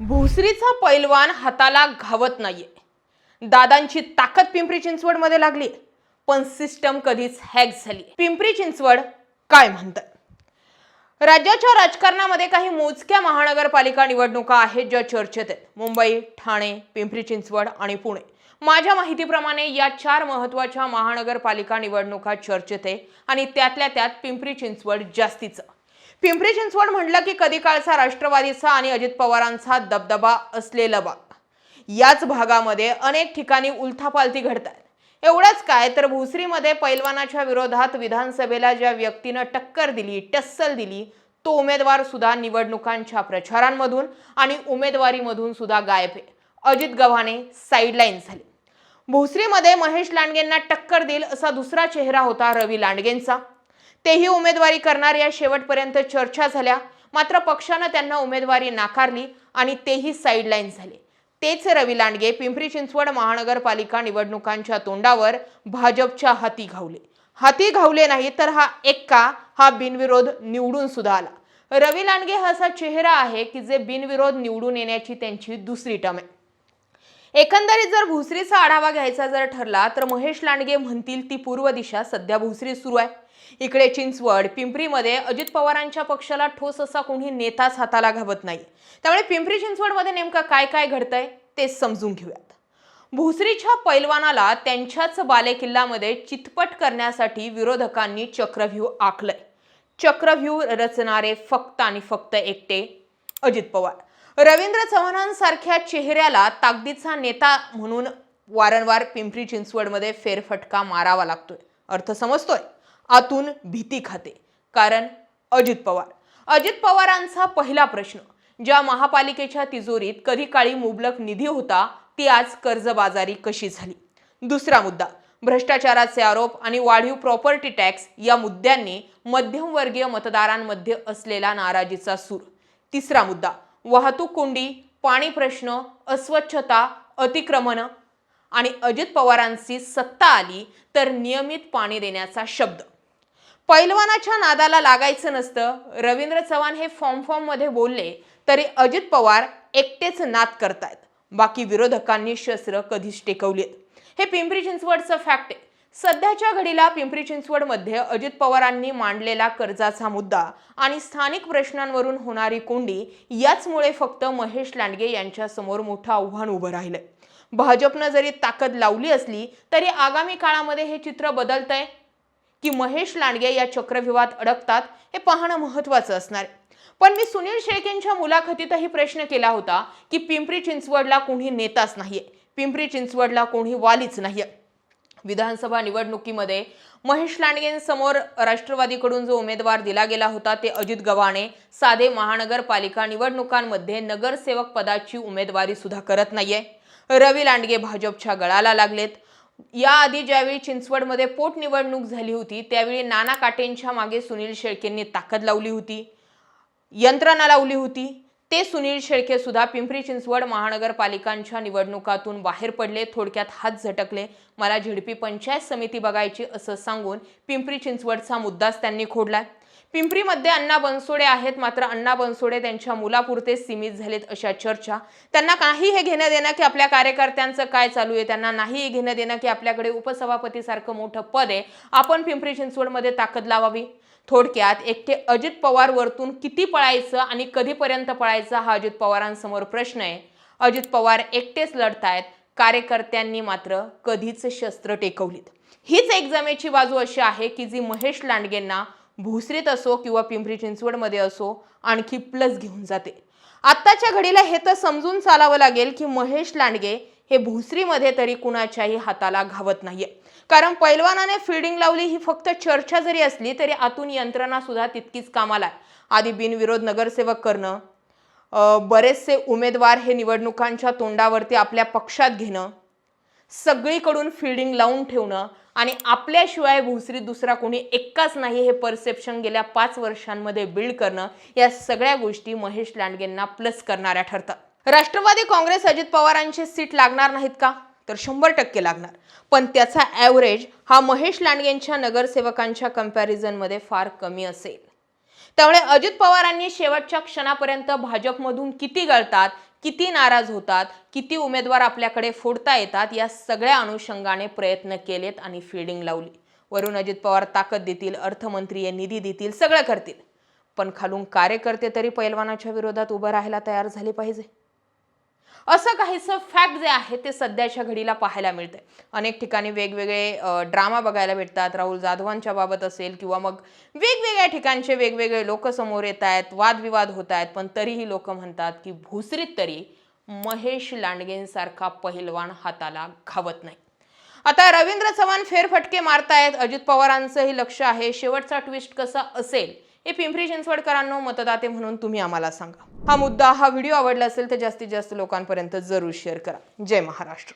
भोसरीचा पैलवान हाताला घावत नाहीये. दादांची ताकद पिंपरी चिंचवडमध्ये लागली. पण सिस्टम कधीच हॅक झाली. पिंपरी चिंचवड काय म्हणतात राज्याच्या राजकारणामध्ये काही मोजक्या महानगरपालिका निवडणुका आहेत ज्या चर्चेत आहेत. मुंबई ठाणे पिंपरी चिंचवड आणि पुणे. माझ्या माहितीप्रमाणे या चार महत्त्वाच्या महानगरपालिका निवडणुका चर्चेत आहे आणि त्यातल्या त्यात पिंपरी चिंचवड जास्तीचं. पिंपरी चिंचवड म्हटलं की कधी काळचा राष्ट्रवादीचा आणि अजित पवारांचा दबदबा असलेलं बा. याच भागामध्ये अनेक ठिकाणी उलथापालथी घडतात एवढंच काय तर भोसरीमध्ये पैलवानाच्या विरोधात विधानसभेला ज्या व्यक्तीनं टक्कर दिली टस्सल दिली तो उमेदवार सुद्धा निवडणुकांच्या प्रचारांमधून आणि उमेदवारीमधून सुद्धा गायब आहे. अजित गव्हाणे साईडलाईन झाले. भोसरीमध्ये महेश लांडगेंना टक्कर देईल असा दुसरा चेहरा होता रवी लांडगेंचा. तेही उमेदवारी करणार या शेवटपर्यंत चर्चा झाल्या. मात्र पक्षानं त्यांना उमेदवारी नाकारली आणि तेही साईडलाईन झाले. तेच रवी लांडगे पिंपरी चिंचवड महानगरपालिका निवडणुकांच्या तोंडावर भाजपच्या हाती घावले. हाती घावले नाही तर हा एक्का हा बिनविरोध निवडून सुद्धा आला. रवी लांडगे हा असा चेहरा आहे की जे बिनविरोध निवडून येण्याची त्यांची दुसरी टम आहे. एकंदरीत जर भुसरीचा आढावा घ्यायचा जर ठरला तर महेश लांडगे म्हणतील ती पूर्व दिशा सध्या भुसरी सुरू आहे. इकडे चिंचवड पिंपरीमध्ये अजित पवारांच्या पक्षाला ठोस असा कोणी नेताच हाताला घावत नाही. त्यामुळे पिंपरी चिंचवडमध्ये नेमकं काय काय घडतंय ते समजून घेऊयात. भुसरीच्या पैलवानाला त्यांच्याच बालेकिल्लामध्ये चितपट करण्यासाठी विरोधकांनी चक्रव्यूह आखलंय. चक्रव्यूह रचणारे फक्त आणि फक्त एकटे अजित पवार. रवींद्र चव्हाणांसारख्या चेहऱ्याला ताकदीचा नेता म्हणून वारंवार पिंपरी चिंचवडमध्ये फेरफटका मारावा लागतोय. अर्थ समजतोय? आतून भीती खाते. कारण अजित पवार. अजित पवारांचा पहिला प्रश्न ज्या महापालिकेच्या तिजोरीत कधी काळी मुबलक निधी होता ती आज कर्जबाजारी कशी झाली? दुसरा मुद्दा भ्रष्टाचाराचे आरोप आणि वाढीव प्रॉपर्टी टॅक्स या मुद्द्यांनी मध्यमवर्गीय मतदारांमध्ये असलेला नाराजीचा सूर. तिसरा मुद्दा वाहतूक कोंडी पाणी प्रश्न अस्वच्छता अतिक्रमण आणि अजित पवारांची सत्ता आली तर नियमित पाणी देण्याचा शब्द. पैलवानाच्या नादाला लागायचं नसतं. रवींद्र चव्हाण हे फॉर्म फॉर्ममध्ये बोलले तरी अजित पवार एकटेच नाद करतायत. बाकी विरोधकांनी शस्त्र कधीच टेकवलीत. हे पिंपरी चिंचवडचं फॅक्ट आहे. सध्याच्या घडीला पिंपरी चिंचवडमध्ये अजित पवारांनी मांडलेला कर्जाचा मुद्दा आणि स्थानिक प्रश्नांवरून होणारी कोंडी याचमुळे फक्त महेश लांडगे यांच्यासमोर मोठं आव्हान उभं राहिलंय. भाजपनं जरी ताकद लावली असली तरी आगामी काळामध्ये हे चित्र बदलतंय. की महेश लांडगे या चक्रव्यूहात अडकतात हे पाहणं महत्वाचं असणार पण मी सुनील शेळकेंच्या मुलाखतीतही प्रश्न केला होता की पिंपरी चिंचवडला कोणी नेताच नाहीये. पिंपरी चिंचवडला कोणी वालीच नाहीये. विधानसभा निवडणुकीमध्ये महेश लांडगेंसमोर राष्ट्रवादीकडून जो उमेदवार दिला गेला होता ते अजित गव्हाणे साधे महानगरपालिका निवडणुकांमध्ये नगरसेवक पदाची उमेदवारी सुद्धा करत नाहीये. रवी लांडगे भाजपच्या गळाला लागलेत. याआधी ज्यावेळी चिंचवडमध्ये पोटनिवडणूक झाली होती त्यावेळी नाना काटेंच्या मागे सुनील शेळकेंनी ताकद लावली होती. यंत्रणा लावली होती. ते सुनील शेळके सुद्धा पिंपरी चिंचवड महानगरपालिकांच्या निवडणुकातून बाहेर पडले थोडक्यात हात झटकले. मला झिडपी पंचायत समिती बघायची असं सांगून पिंपरी चिंचवडचा मुद्दाच त्यांनी खोडलाय. पिंपरीमध्ये अण्णा बनसोडे आहेत मात्र अण्णा बनसोडे त्यांच्या मुलापुरते सीमित झालेत अशा चर्चा. त्यांना काही हे घेणं देणं की आपल्या कार्यकर्त्यांचं काय चालू आहे त्यांना नाही घेणं देणं की आपल्याकडे उपसभापतीसारखं मोठं पद आहे. आपण पिंपरी चिंचवडमध्ये ताकद लावावी. थोडक्यात एकटे अजित पवार वरतून किती पळायचं आणि कधीपर्यंत पळायचं हा अजित पवारांसमोर प्रश्न आहे. अजित पवार एकटेच लढतायत कार्यकर्त्यांनी मात्र कधीच शस्त्र टेकवलीत. हीच एक जमेची बाजू अशी आहे की जी महेश लांडगेंना भुसरीत असो किंवा पिंपरी चिंचवडमध्ये असो आणखी प्लस घेऊन जाते. आत्ताच्या घडीला हे तर समजून चालावं लागेल की महेश लांडगे हे भुसरीमध्ये तरी कुणाच्याही हाताला घावत नाहीये. कारण पैलवानाने फिल्डिंग लावली ही फक्त चर्चा जरी असली तरी आतून यंत्रणा सुद्धा तितकीच कामाला आहे. आधी बिनविरोध नगरसेवक करणं बरेचसे उमेदवार हे निवडणुकांच्या तोंडावरती आपल्या पक्षात घेणं सगळीकडून फिल्डिंग लावून ठेवणं आणि आपल्याशिवाय भोसरीत दुसरा कोणी एक्काच नाही हे परसेप्शन गेल्या पाच वर्षांमध्ये बिल्ड करणं या सगळ्या गोष्टी महेश लांडगेंना प्लस करणाऱ्या ठरतात. राष्ट्रवादी काँग्रेस अजित पवारांची सीट लागणार नाहीत का? तर शंभर टक्के लागणार. पण त्याचा ॲव्हरेज हा महेश लांडगेंच्या नगरसेवकांच्या कम्पॅरिझनमध्ये फार कमी असेल. त्यामुळे अजित पवारांनी शेवटच्या क्षणापर्यंत भाजपमधून किती गळतात किती नाराज होतात किती उमेदवार आपल्याकडे फोडता येतात या सगळ्या अनुषंगाने प्रयत्न केलेत आणि फिल्डिंग लावली. वरून अजित पवार ताकद देतील अर्थमंत्री निधी देतील सगळं करतील. पण खालून कार्यकर्ते तरी पैलवानाच्या विरोधात उभं राहायला तयार झाले पाहिजे. असं काहीसं फॅक्ट जे आहे ते सध्याच्या घडीला पाहायला मिळतंय. अनेक ठिकाणी वेगवेगळे ड्रामा बघायला भेटतात. राहुल जाधवांच्या बाबत असेल किंवा मग वेगवेगळ्या ठिकाणचे वेगवेगळे लोक समोर येत आहेत वादविवाद होत आहेत पण तरीही लोक म्हणतात की भुसरीत तरी महेश लांडगेंसारखा पहिलवान हाताला घावत नाही. आता रवींद्र चव्हाण फेरफटके मारतायत. अजित पवारांचंही लक्ष आहे. शेवटचा ट्विस्ट कसा असेल हे पिंपरी चिंचवडकरांनो मतदाते म्हणून तुम्ही आम्हाला सांगा. हा मुद्दा हा व्हिडिओ आवडला असेल तर जास्तीत जास्त लोकांपर्यंत जरूर शेअर करा. जय महाराष्ट्र.